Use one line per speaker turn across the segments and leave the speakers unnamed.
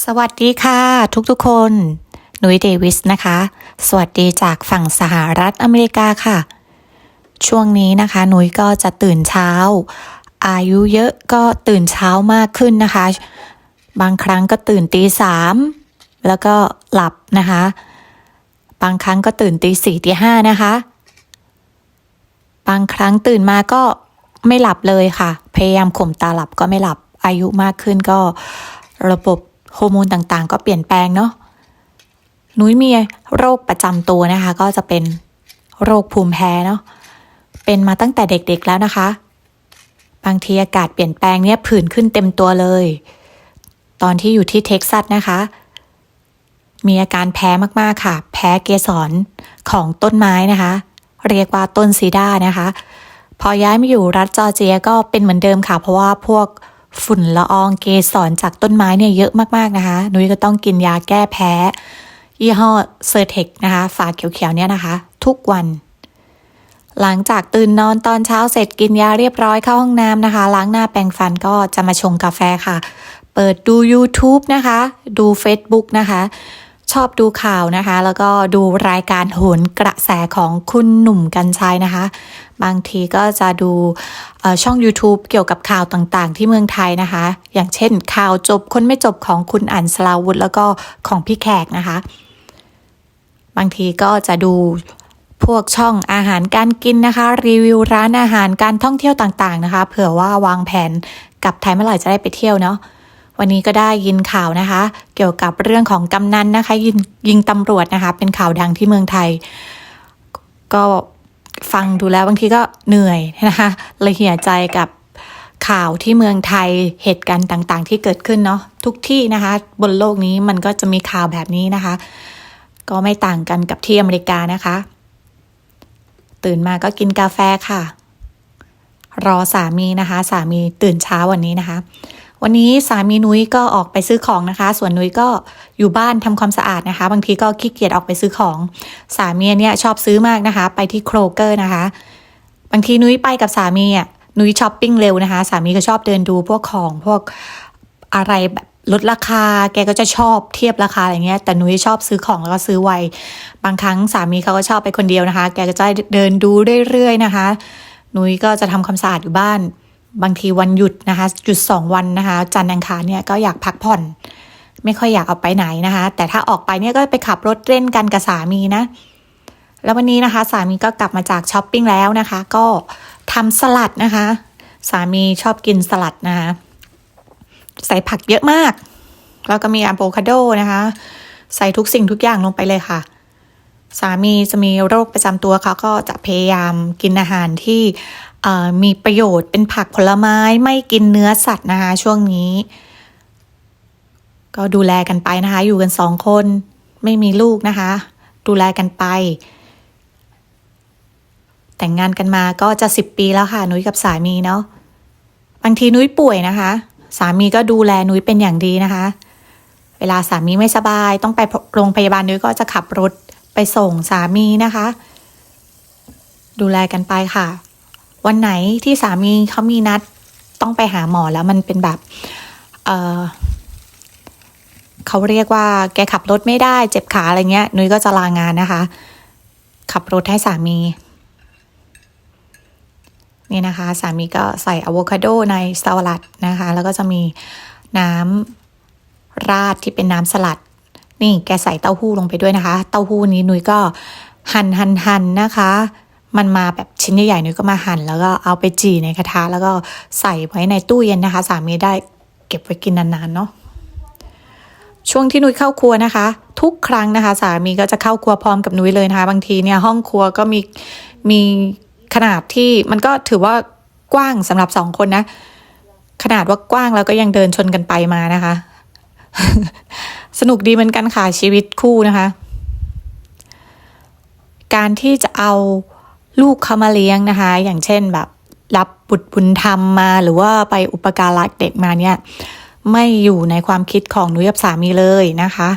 สวัสดีค่ะ ทุกๆคนหนุยเดวิสนะคะ สวัสดีจากฝั่งสหรัฐอเมริกาค่ะ ช่วงนี้นะคะหนุยก็จะตื่นเช้า อายุเยอะก็ตื่นเช้ามากขึ้นนะคะ บางครั้งก็ตื่นตีสามแล้วก็หลับนะคะ บางครั้งก็ตื่นตีสี่ตีห้านะคะ บางครั้งตื่นมาก็ไม่หลับเลยค่ะ พยายามข่มตาหลับก็ไม่หลับอายุมากขึ้นก็ระบบ ฮอร์โมนต่างๆ ก็เปลี่ยนแปลงเนาะนุ้ยมีโรคประจำตัวนะคะ ก็จะเป็นโรคภูมิแพ้เนาะเป็นมาตั้งแต่เด็กๆแล้วนะคะ บางทีอากาศเปลี่ยนแปลงเนี่ยผื่นขึ้นเต็มตัวเลย ตอนที่อยู่ที่เท็กซัสนะคะ มีอาการแพ้มากๆค่ะ แพ้เกสรของต้นไม้นะคะ เรียกว่าต้นซีด้านะคะ พอย้ายมาอยู่รัฐจอร์เจียก็เป็นเหมือนเดิมค่ะ เพราะว่าพวก ฝุ่นละอองเกสรจากต้นไม้เนี่ยเยอะมากๆนะคะ นุ้ยก็ต้องกินยาแก้แพ้ ยี่ห้อเซอร์เทคนะคะ ฝาเขียวๆเนี่ยนะคะ ทุกวัน หลังจากตื่นนอนตอนเช้าเสร็จกินยาเรียบร้อยเข้าห้องน้ำนะคะ ล้างหน้าแปรงฟันก็จะมาชงกาแฟค่ะ เปิดดู YouTube นะคะ ดู Facebook นะคะ ชอบดูข่าวนะคะ แล้วก็ดูรายการโหนกระแสของคุณหนุ่มกัญชัยนะคะ บางทีก็จะดูช่อง YouTube เกี่ยวกับข่าวต่างๆ ที่เมืองไทยนะคะ อย่างเช่น ข่าวจบคนไม่จบของคุณอั๋นสลาวุธแล้วก็ของพี่แขกนะคะ บางทีก็จะดูพวกช่องอาหารการกินนะคะ รีวิวร้านอาหารการท่องเที่ยวต่างๆนะคะ เผื่อว่าวางแผนกลับไทยเมื่อไหร่จะได้ไปเที่ยวเนาะ วันนี้ก็ได้ยินข่าวนะคะ เกี่ยวกับเรื่องของกำนันนะคะ ยิงยิงตำรวจนะคะ เป็นข่าวดังที่เมืองไทย ก็ฟังดูแล้วบางทีก็เหนื่อยนะคะเลยเหี่ยใจกับข่าวที่เมืองไทยเหตุการณ์ต่างๆ ที่เกิดขึ้นเนาะทุกที่นะคะ บนโลกนี้มันก็จะมีข่าวแบบนี้นะคะ ก็ไม่ต่างกันกับที่อเมริกานะคะ ตื่นมาก็กินกาแฟค่ะ รอสามีนะคะ สามีตื่นเช้าวันนี้นะคะ วันนี้สามีนุ้ยก็ออกไปซื้อของนะคะ ส่วนนุ้ยก็อยู่บ้านทำความสะอาดนะคะ บางทีก็ขี้เกียจออกไปซื้อของสามีเนี่ยชอบซื้อมากนะคะ ไปที่โครเกอร์นะคะ บางทีนุ้ยไปกับสามีอะนุ้ยช้อปปิ้งเร็วนะคะ สามีก็ชอบเดินดูพวกของพวกอะไรแบบลดราคา แกก็จะชอบเทียบราคาอะไรเงี้ย แต่นุ้ยชอบซื้อของแล้วก็ซื้อไว บางครั้งสามีเขาก็ชอบไปคนเดียวนะคะ แกก็จะเดินดูเรื่อยๆนะคะ นุ้ยก็จะทำความสะอาดอยู่บ้าน บางทีวันหยุดนะคะ หยุดสองวันนะคะ จันทร์อังคารเนี่ยก็อยากพักผ่อน ไม่ค่อยอยากออกไปไหนนะคะ แต่ถ้าออกไปเนี่ยก็ไปขับรถเล่นกันกับสามีนะ แล้ววันนี้นะคะ สามีก็กลับมาจากช้อปปิ้งแล้วนะคะ ก็ทำสลัดนะคะ สามีชอบกินสลัดนะคะ ใส่ผักเยอะมาก แล้วก็มีอะโวคาโดนะคะ ใส่ทุกสิ่งทุกอย่างลงไปเลยค่ะสามีจะมีโรคประจำตัวเขาก็จะพยายามกินอาหารที่ มีประโยชน์เป็นผักผลไม้ไม่กินเนื้อสัตว์นะคะช่วงนี้ ก็ดูแลกันไปนะคะ อยู่กันสองคนไม่มีลูกนะคะ ดูแลกันไป แต่งงานกันมาก็จะสิบปีแล้วค่ะ นุ้ยกับสามีเนาะบางทีนุ้ยป่วยนะคะ สามีก็ดูแลนุ้ยเป็นอย่างดีนะคะ เวลาสามีไม่สบาย ต้องไปโรงพยาบาลนุ้ยก็จะขับรถไปส่งสามีนะคะ ดูแลกันไปค่ะ วันไหนที่สามีเขามีนัดต้องไปหาหมอแล้วมันเป็นแบบ เออเขาเรียกว่า แกขับรถไม่ได้ เจ็บขาอะไรเงี้ย นุ้ยก็จะลางานนะคะ ขับรถให้สามี นี่นะคะ สามีก็ใส่อะโวคาโดในสลัดนะคะ แล้วก็จะมีน้ำราดที่เป็นน้ำสลัด นี่แกใส่เต้าหู้ลงไปด้วยนะคะ เต้าหู้นี้นุ้ยก็หั่นหั่นหั่นนะคะ มันมาแบบชิ้นใหญ่ๆนุ้ยก็มาหั่นแล้วก็เอาไปจี่ในกระทะ แล้วก็ใส่ไว้ในตู้เย็นนะคะ สามีได้เก็บไว้กินนานๆเนาะช่วงที่นุ้ยเข้าครัวนะคะ ทุกครั้งนะคะ สามีก็จะเข้าครัวพร้อมกับนุ้ยเลยนะคะ บางทีเนี่ยห้องครัวก็มีมีขนาดที่มันก็ถือว่ากว้างสำหรับสองคนนะ ขนาดว่ากว้างแล้วก็ยังเดินชนกันไปมานะคะ สนุกดีเหมือนกันค่ะชีวิตคู่นะคะ การที่จะเอา ลูกเขามาเลี้ยงนะคะ อย่างเช่นแบบรับบุตรบุญธรรมมา หรือว่าไปอุปการะเด็กมาเนี่ยไม่อยู่ในความคิดของนุยกับสามีเลยนะคะ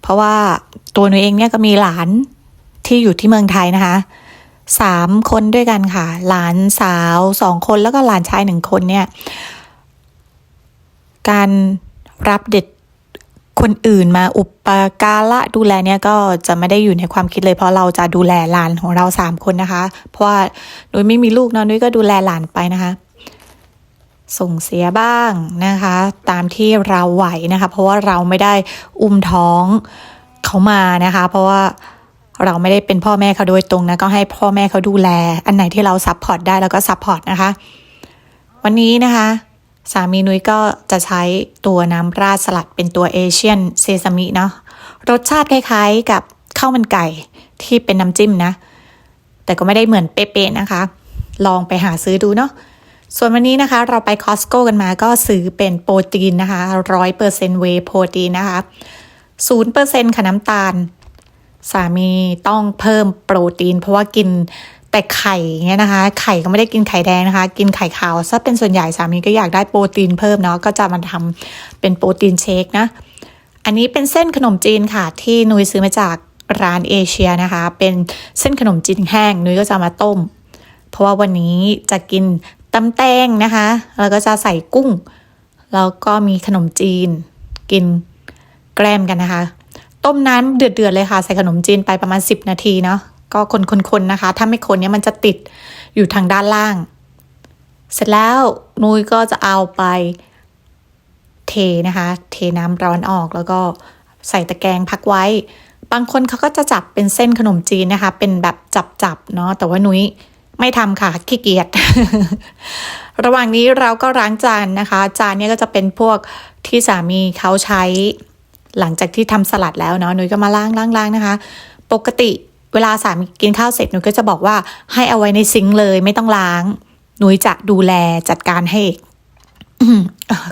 เพราะว่าตัวหนูเองเนี่ยก็มีหลานที่อยู่ที่เมืองไทยนะคะสามคนด้วยกันค่ะ หลานสาวสองคนแล้วก็หลานชายหนึ่งคนเนี่ย การรับเด็ก คนอื่นมาอุปการะดูแลเนี่ยก็จะไม่ได้อยู่ในความคิดเลย เพราะเราจะดูแลหลานของเราสามคนนะคะ เพราะว่านุ้ยไม่มีลูกเนาะนุ้ยก็ดูแลหลานไปนะคะ ส่งเสียบ้างนะคะ ตามที่เราไหวนะคะ เพราะว่าเราไม่ได้อุ้มท้องเขามานะคะ เพราะว่าเราไม่ได้เป็นพ่อแม่เขาโดยตรงนะก็ให้พ่อแม่เขาดูแล อันไหนที่เราซัพพอร์ตได้เราก็ซัพพอร์ตนะคะ วันนี้นะคะ สามีนุ้ยก็จะใช้ตัวน้ำราดสลัดเป็นตัวเอเชียนเซซามิเนาะรสชาติคล้ายๆกับข้าวมันไก่ที่เป็นน้ำจิ้มนะ แต่ก็ไม่ได้เหมือนเป๊ะๆนะคะ ลองไปหาซื้อดูเนาะส่วนวันนี้นะคะ เราไปคอสโก้กันมาก็ซื้อเป็นโปรตีนนะคะร้อยเปอร์เซนต์เวโปรตีนนะคะศูนย์เปอร์เซ็นต์ค่ะน้ำตาล สามีต้องเพิ่มโปรตีน เพราะว่ากิน แต่ไข่เงี้ยนะคะ ไข่ก็ไม่ได้กินไข่แดงนะคะ กินไข่ขาวซะเป็นส่วนใหญ่สามีก็อยากได้โปรตีนเพิ่มเนาะก็จะมาทำเป็นโปรตีนเชคนะ อันนี้เป็นเส้นขนมจีนค่ะ ที่นุ้ยซื้อมาจากร้านเอเชียนะคะ เป็นเส้นขนมจีนแห้งนุ้ยก็จะมาต้ม เพราะว่าวันนี้จะกินตำแตงนะคะ แล้วก็จะใส่กุ้ง แล้วก็มีขนมจีน กินแกล้มกันนะคะ ต้มน้ำเดือดๆเลยค่ะ ใส่ขนมจีนไปประมาณ 10 นาทีเนาะ ก็คนๆๆนะคะ ถ้าไม่คนเนี้ยมันจะติดอยู่ทางด้านล่าง เสร็จแล้วนุ้ยก็จะเอาไปเทนะคะ เทน้ำร้อนออกแล้วก็ใส่ตะแกรงพักไว้ บางคนเขาก็จะจับเป็นเส้นขนมจีนนะคะ เป็นแบบจับๆเนาะแต่ว่านุ้ยไม่ทำค่ะขี้เกียจ ระหว่างนี้เราก็ล้างจานนะคะ จานเนี้ยก็จะเป็นพวกที่สามีเขาใช้ หลังจากที่ทำสลัดแล้วเนาะนุ้ยก็มาล้างล้างล้างนะคะ ปกติ เวลาสามีกินข้าวเสร็จหนุ้ยก็จะบอกว่าให้เอาไว้ในซิงค์เลยไม่ต้องล้าง หนุ้ยจะดูแลจัดการให้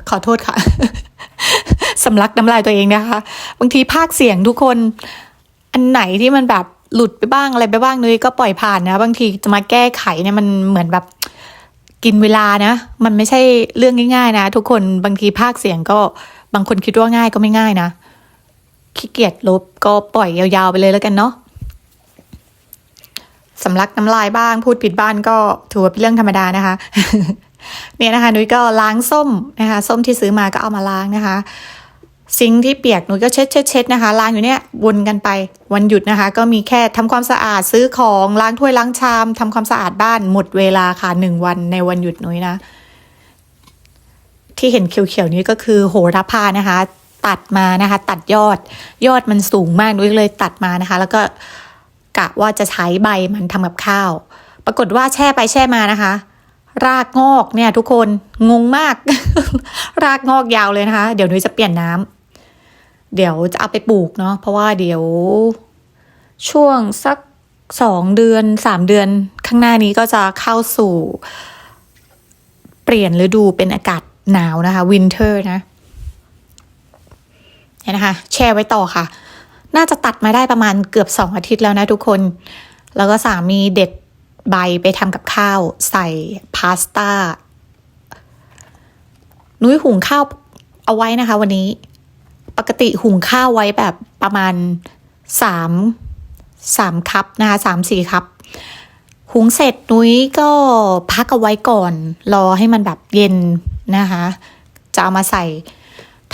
ขอโทษค่ะ สำลักน้ำลายตัวเองนะคะ บางทีภาคเสียงทุกคน อันไหนที่มันแบบหลุดไปบ้างอะไรไปบ้างนุ้ยก็ปล่อยผ่านนะ บางทีจะมาแก้ไขเนี่ยมันเหมือนแบบกินเวลานะ มันไม่ใช่เรื่องง่าย ๆ นะทุกคนบางทีภาคเสียงก็บางคนคิดว่าง่ายก็ไม่ง่ายนะขี้เกียจลบก็ปล่อยยาวๆไปเลยแล้วกันเนาะ สำลักน้ำลายบ้าง พูดผิดบ้านก็ถือว่าเป็นเรื่องธรรมดานะคะ เนี่ยนะคะนุ้ยก็ล้างส้มนะคะ ส้มที่ซื้อมาก็เอามาล้างนะคะ ซิงที่เปียกนุ้ยก็เช็ดเช็ดเช็ดนะคะ ล้างอยู่เนี่ยวนกันไปวันหยุดนะคะ ก็มีแค่ทำความสะอาดซื้อของล้างถ้วยล้างชามทำความสะอาดบ้านหมดเวลาค่ะหนึ่งวันในวันหยุดนุ้ยนะ ที่เห็นเขียวๆนี้ก็คือโหระพานะคะ ตัดมานะคะ ตัดยอดยอดมันสูงมากนุ้ยเลยตัดมานะคะ แล้วก็ กะว่าจะใช้ใบมันทำกับข้าว ปรากฏว่าแช่ไปแช่มานะคะ รากงอกเนี่ย ทุกคนงงมาก รากงอกยาวเลยนะคะ เดี๋ยวนุ้ยจะเปลี่ยนน้ำเดี๋ยวจะเอาไปปลูกเนาะเพราะว่าเดี๋ยว ช่วงสักสองเดือนสามเดือนข้างหน้านี้ก็จะเข้าสู่ เปลี่ยนฤดูเป็นอากาศหนาวนะคะวินเทอร์นะเนี่ยนะคะ แช่ไว้ต่อค่ะ น่าจะตัดมาได้ประมาณเกือบสองอาทิตย์แล้วนะทุกคน แล้วก็สามีเด็ดใบไปทำกับข้าว ใส่พาสต้า นุ้ยหุงข้าวเอาไว้นะคะ วันนี้ ปกติหุงข้าวไว้แบบประมาณสามสามคัพนะคะสามสี่คัพหุงเสร็จนุ้ยก็พักเอาไว้ก่อน รอให้มันแบบเย็นนะคะ จะเอามาใส่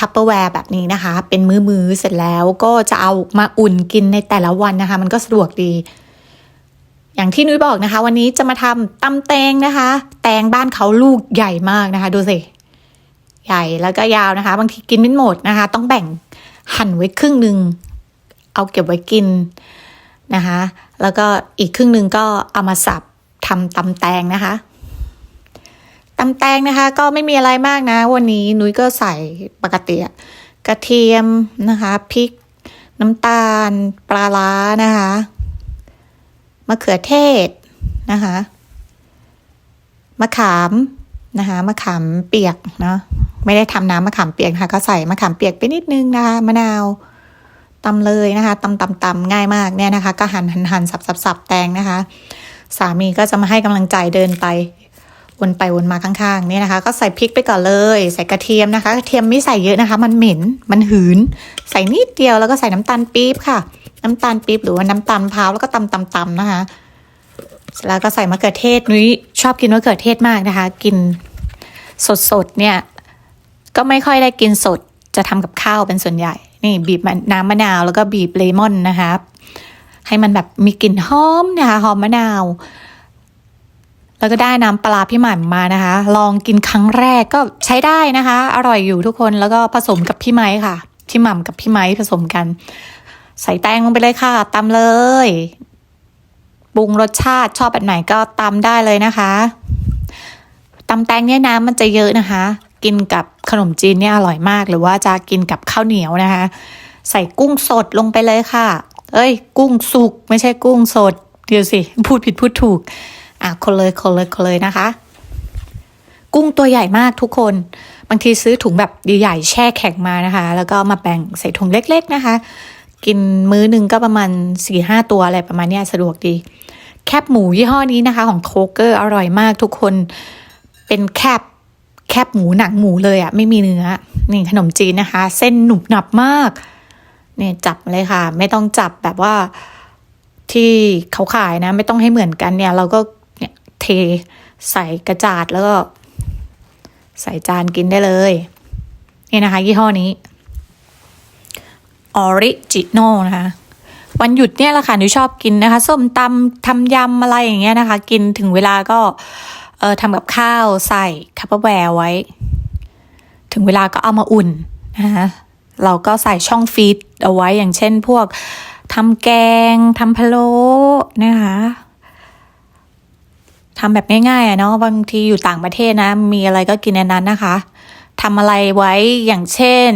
ทัพเปอร์แวร์แบบนี้นะคะ เป็นมือๆเสร็จแล้วก็จะเอามาอุ่นกินในแต่ละวันนะคะ มันก็สะดวกดี อย่างที่นุ้ยบอกนะคะ วันนี้จะมาทำตำแตงนะคะ แตงบ้านเขาลูกใหญ่มากนะคะ ดูสิ ใหญ่แล้วก็ยาวนะคะ บางทีกินไม่หมดนะคะ ต้องแบ่งหั่นไว้ครึ่งหนึ่งเอาเก็บไว้กินนะคะ แล้วก็อีกครึ่งหนึ่งก็เอามาสับทำตำแตงนะคะ ตำแตงนะคะ ก็ไม่มีอะไรมากนะ วันนี้นุ้ยก็ใส่ปกติอะกระเทียมนะคะพริก น้ำตาล ปลาร้านะคะมะเขือเทศนะคะมะขามนะคะมะขามเปียกเนาะไม่ได้ทำน้ำมะขามเปียกนะคะ ก็ใส่มะขามเปียกไปนิดนึงนะคะมะนาวตำเลยนะคะตำตำตำง่ายมากเนี่ยนะคะ ก็หั่นหั่นหั่นสับสับสับแตงนะคะ สามีก็จะมาให้กำลังใจเดินไป วนไปวนมาข้างๆนี่นะคะ ก็ใส่พริกไปก่อนเลย ใส่กระเทียมนะคะกระเทียมไม่ใส่เยอะนะคะ มันเหม็นมันหืน ใส่นิดเดียวแล้วก็ใส่น้ำตาลปี๊บค่ะ น้ำตาลปี๊บหรือว่าน้ำตาลพร้าวแล้วก็ตำตำตำนะคะแล้วก็ใส่มะเขือเทศนุ้ยชอบกินมะเขือเทศมากนะคะ กินสดๆเนี่ย ก็ไม่ค่อยได้กินสดจะทำกับข้าวเป็นส่วนใหญ่ นี่บีบมะน้ำมะนาวแล้วก็บีบเลมอนนะคะให้มันแบบมีกลิ่นหอมนะคะหอมมะนาว แล้วก็ได้น้ำปลาพี่หม่ำมานะคะ ลองกินครั้งแรกก็ใช้ได้นะคะ อร่อยอยู่ทุกคนแล้วก็ผสมกับพี่ไม้ค่ะ พี่หม่ำกับพี่ไม้ผสมกัน ใส่แตงลงไปเลยค่ะตำเลยปรุงรสชาติชอบแบบไหนก็ตำได้เลยนะคะตำแตงเนี่ยน้ำมันจะเยอะนะคะ กินกับขนมจีนเนี่ยอร่อยมาก หรือว่าจะกินกับข้าวเหนียวนะคะ ใส่กุ้งสดลงไปเลยค่ะ เอ้ย กุ้งสุกไม่ใช่กุ้งสด เดี๋ยวสิ พูดผิดพูดถูก อะคนเลยคนเลยคนเลยนะคะ กุ้งตัวใหญ่มากทุกคน บางทีซื้อถุงแบบใหญ่แช่แข็งมานะคะ แล้วก็มาแบ่งใส่ถุงเล็ก ๆนะคะ กินมื้อหนึ่งก็ประมาณสี่ห้าตัวอะไรประมาณนี้สะดวกดี แคบหมูยี่ห้อนี้นะคะ ของโคเกอร์อร่อยมากทุกคนเป็นแคบแคบหมูหนังหมูเลยอะไม่มีเนื้อนี่ขนมจีนนะคะ เส้นหนุบหนับมากเนี่ยจับเลยค่ะ ไม่ต้องจับแบบว่าที่เขาขายนะ ไม่ต้องให้เหมือนกันเนี่ย เราก็ เทใส่กระจาดแล้วก็ ใส่จานกินได้เลย นี่นะคะ ยี่ห้อนี้ออริจิโนนะคะวันหยุดเนี่ยแหละค่ะหนูชอบกินนะคะ ส้มตำทำยำอะไรอย่างเงี้ยนะคะ กินถึงเวลาก็เออทำกับข้าวใส่คัพเปอร์แวร์ไว้ ถึงเวลาก็เอามาอุ่นนะคะเราก็ใส่ช่องฟีดเอาไว้อย่างเช่นพวกทำแกงทำพะโล้นะคะ ทำแบบง่ายๆอะเนาะบางทีอยู่ต่างประเทศนะ มีอะไรก็กินในนั้นนะคะทำอะไรไว้อย่างเช่น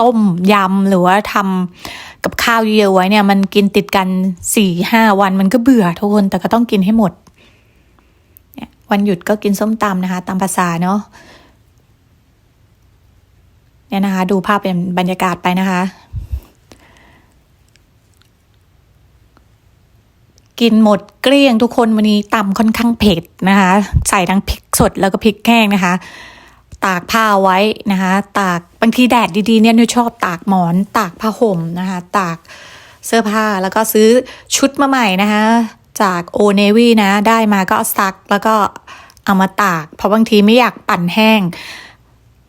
ต้มยำหรือว่าทำกับข้าวเยอะๆไว้เนี่ย มันกินติดกันสี่ห้าวันมันก็เบื่อทุกคนแต่ก็ต้องกินให้หมดวันหยุดก็กินส้มตำนะคะ ตามภาษาเนาะเนี่ยนะคะ ดูภาพเป็นบรรยากาศไปนะคะ กินหมดเกลี้ยงทุกคนวันนี้ตำค่อนข้างเผ็ดนะคะ ใส่ทั้งพริกสดแล้วก็พริกแห้งนะคะ ตากผ้าไว้นะคะ ตากบางทีแดดดีๆเนี่ยนุชอบตากหมอน ตากผ้าห่มนะคะ ตากเสื้อผ้าแล้วก็ซื้อชุดมาใหม่นะคะ จากโอเนวีนะ ได้มาก็ซักแล้วก็เอามาตาก เพราะบางทีไม่อยากปั่นแห้ง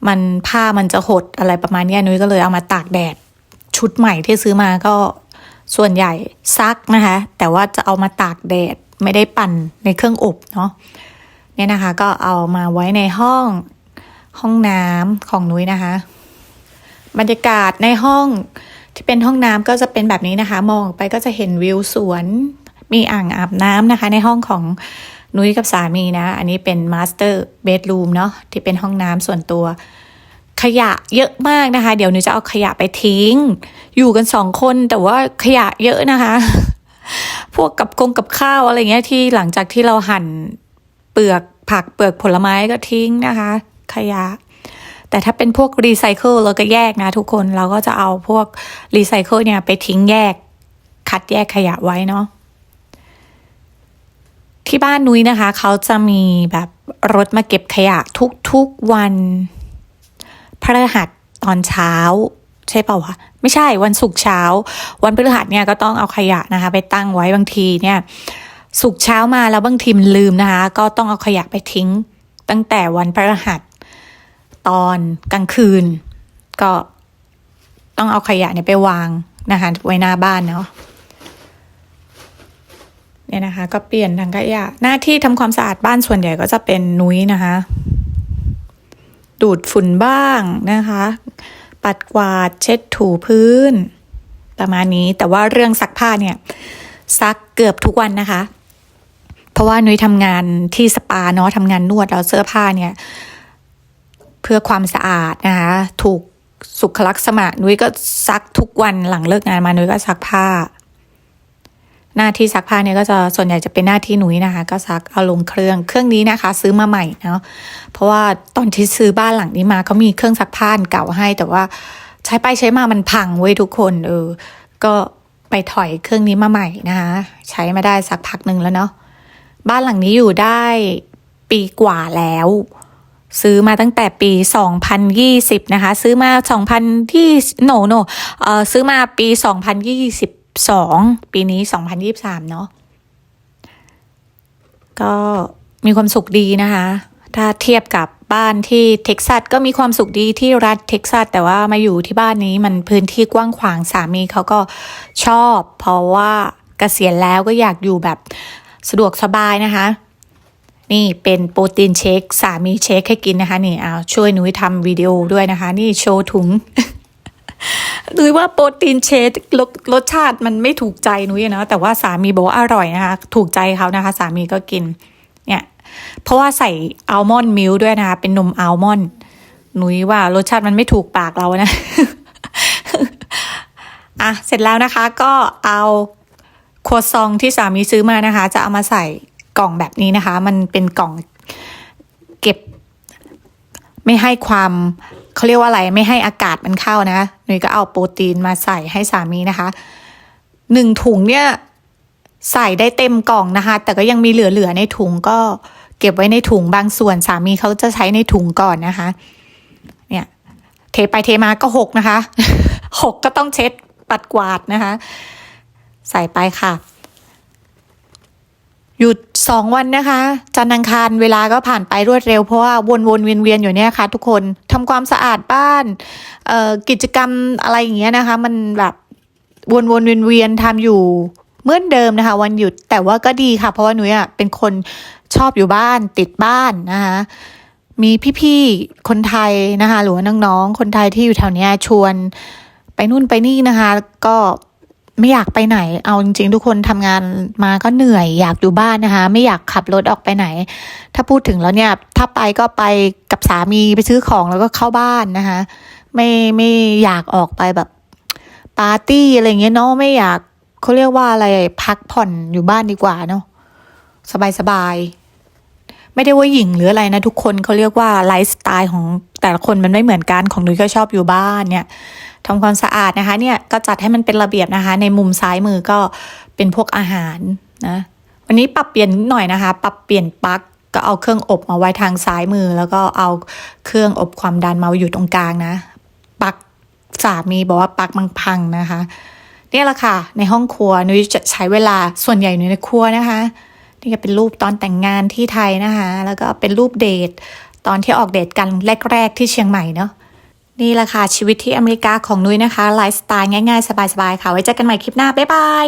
มันผ้ามันจะหดอะไรประมาณนี้นุ้ยก็เลยเอามาตากแดดชุดใหม่ที่ซื้อมาก็ ส่วนใหญ่ซักนะคะ แต่ว่าจะเอามาตากแดดไม่ได้ปั่นในเครื่องอบเนาะเนี่ยนะคะ ก็เอามาไว้ในห้องห้องน้ำของนุ้ยนะคะ บรรยากาศในห้องที่เป็นห้องน้ำก็จะเป็นแบบนี้นะคะ มองออกไปก็จะเห็นวิวสวน มีอ่างอาบน้ำนะคะ ในห้องของนุ้ยกับสามีนะ อันนี้เป็นมาสเตอร์เบดรูมเนาะที่เป็นห้องน้ำส่วนตัว ขยะเยอะมากนะคะ เดี๋ยวหนูจะเอาขยะไปทิ้ง อยู่กันสองคนแต่ว่าขยะเยอะนะคะ พวกกับกงกับข้าวอะไรเงี้ยที่หลังจากที่เราหั่นเปลือกผักเปลือกผลไม้ก็ทิ้งนะคะ ขยะ แต่ถ้าเป็นพวกรีไซเคิลเราก็แยกนะทุกคนเราก็จะเอาพวกรีไซเคิลเนี่ยไปทิ้งแยก คัดแยกขยะไว้เนาะที่บ้านนุ้ยนะคะ เขาจะมีแบบรถมาเก็บขยะทุกๆวันพฤหัสตอนเช้า ใช่เปล่าวะไม่ใช่วันศุกร์เช้า วันพฤหัสเนี่ยก็ต้องเอาขยะนะคะ ไปตั้งไว้บางทีเนี่ยศุกร์เช้ามาแล้วบางทีมันลืมนะคะ ก็ต้องเอาขยะไปทิ้ง ตั้งแต่วันพฤหัสตอนกลางคืน ก็ต้องเอาขยะเนี่ยไปวางนะคะไว้หน้าบ้านเนาะเนี่ยนะคะ ก็เปลี่ยนทางขยะ หน้าที่ทำความสะอาดบ้านส่วนใหญ่ก็จะเป็นนุ้ยนะคะ ดูดฝุ่นบ้างนะคะ ปัดกวาดเช็ดถูพื้น ประมาณนี้แต่ว่าเรื่องซักผ้าเนี่ยซักเกือบทุกวันนะคะ เพราะว่านุ้ยทำงานที่สปาเนาะทำงานนวดแล้วเสื้อผ้าเนี่ย เพื่อความสะอาดนะคะถูกสุขลักษณะนุ้ยก็ซักทุกวันหลังเลิกงานมานุ้ยก็ซักผ้า หน้าที่ซักผ้าเนี่ยก็จะส่วนใหญ่จะเป็นหน้าที่หนุ้ยนะคะ ก็ซักเอาลงเครื่องเครื่องนี้นะคะ ซื้อมาใหม่เนาะเพราะว่าตอนที่ซื้อบ้านหลังนี้มาเขามีเครื่องซักผ้าเก่าให้แต่ว่าใช้ไปใช้มามันพังเว้ยทุกคนเออก็ไปถอยเครื่องนี้มาใหม่นะคะใช้มาได้สักพักหนึ่งแล้วเนาะบ้านหลังนี้อยู่ได้ปีกว่าแล้ว ซื้อมาตั้งแต่ปี 2020 นะคะ ซื้อมา 2020 no no เออซื้อมาปี 2022 ปีนี้ 2023 เนาะก็มีความสุขดีนะคะ ถ้าเทียบกับบ้านที่เท็กซัสก็มีความสุขดีที่รัฐเท็กซัสแต่ว่ามาอยู่ที่บ้านนี้มันพื้นที่กว้างขวางสามีเขาก็ชอบ เพราะว่าเกษียณแล้วก็อยากอยู่แบบสะดวกสบายนะคะ นี่เป็นโปรตีนเชคสามีเชคให้กินนะคะ นี่เอาช่วยหนุ้ยทำวิดีโอด้วยนะคะ นี่โชว์ถุง นุ้ยว่าโปรตีนเชครสรสชาติมันไม่ถูกใจนุ้ยนะแต่ว่าสามีบอกว่าอร่อยนะคะ ถูกใจเขานะคะ สามีก็กิน เนี่ย เพราะว่าใส่อัลมอนด์มิลค์ด้วยนะคะ เป็นนมอัลมอนด์นุ้ยว่ารสชาติมันไม่ถูกปากเรานะอะเสร็จแล้วนะคะ ก็เอาครัวซองที่สามีซื้อมานะคะ จะเอามาใส่กล่องแบบนี้นะคะ มันเป็นกล่องเก็บไม่ให้ความ เขาเรียกว่าอะไรไม่ให้อากาศมันเข้านะหนุ่ยก็เอาโปรตีนมาใส่ให้สามีนะคะหนึ่งถุงเนี่ยใส่ได้เต็มกล่องนะคะ แต่ก็ยังมีเหลือๆในถุงก็เก็บไว้ในถุงบางส่วนสามีเขาจะใช้ในถุงก่อนนะคะ เนี่ยเทไปเทมาก็หกนะคะหกก็ต้องเช็ดปัดกวาดนะคะ ใส่ไปค่ะ หยุดสองวันนะคะ จันทร์อังคารเวลาก็ผ่านไปรวดเร็วเพราะว่าวนวนๆเวียนเวียนๆอยู่เนี่ยค่ะทุกคนทำความสะอาดบ้านกิจกรรมอะไรอย่างเงี้ยนะคะ มันแบบวนวนๆเวียนเวียนๆทำอยู่เหมือนเดิมนะคะ วันหยุดแต่ว่าก็ดีค่ะ เพราะว่าหนูอะเป็นคนชอบอยู่บ้านติดบ้านนะคะมีพี่ๆคนไทยนะคะ หรือว่าน้องๆคนไทยที่อยู่แถวเนี้ยชวนไปนู่นไปนี่นะคะ ก็ ไม่อยากไปไหน เอาจริงๆ ทุกคนทำงานมาก็เหนื่อย อยากอยู่บ้านนะคะ ไม่อยากขับรถออกไปไหน ถ้าพูดถึงแล้วเนี่ย ถ้าไปก็ไปกับสามีไปซื้อของแล้วก็เข้าบ้านนะคะ ไม่ไม่อยากออกไปแบบปาร์ตี้อะไรเงี้ยเนาะไม่อยากเขาเรียกว่าอะไรพักผ่อนอยู่บ้านดีกว่าเนาะสบายๆไม่ได้ว่าหญิงหรืออะไรนะทุกคนเขาเรียกว่าไลฟ์สไตล์ของแต่ละคนมันไม่เหมือนกันของนุ้ยก็ชอบอยู่บ้านเนี่ย ทำความสะอาดนะคะเนี่ยก็จัดให้มันเป็นระเบียบนะคะ ในมุมซ้ายมือก็เป็นพวกอาหารนะวันนี้ปรับเปลี่ยนหน่อยนะคะ ปรับเปลี่ยนปลั๊กก็เอาเครื่องอบมาไว้ทางซ้ายมือ แล้วก็เอาเครื่องอบความดันมาอยู่ตรงกลางนะปลั๊กสามีบอกว่าปลั๊กมันพังนะคะเนี่ยแหละค่ะ ในห้องครัวนุ้ยจะใช้เวลาส่วนใหญ่อยู่ในครัวนะคะนี่ก็เป็นรูปตอนแต่งงานที่ไทยนะคะ แล้วก็เป็นรูปเดทตอนที่ออกเดทกันแรก ๆ ที่เชียงใหม่เนาะ นี่แหละค่ะชีวิตที่อเมริกาของนุ้ยนะคะไลฟ์สไตล์ง่ายๆ สบายๆ ค่ะ ไว้เจอกันใหม่คลิปหน้า บ๊ายบาย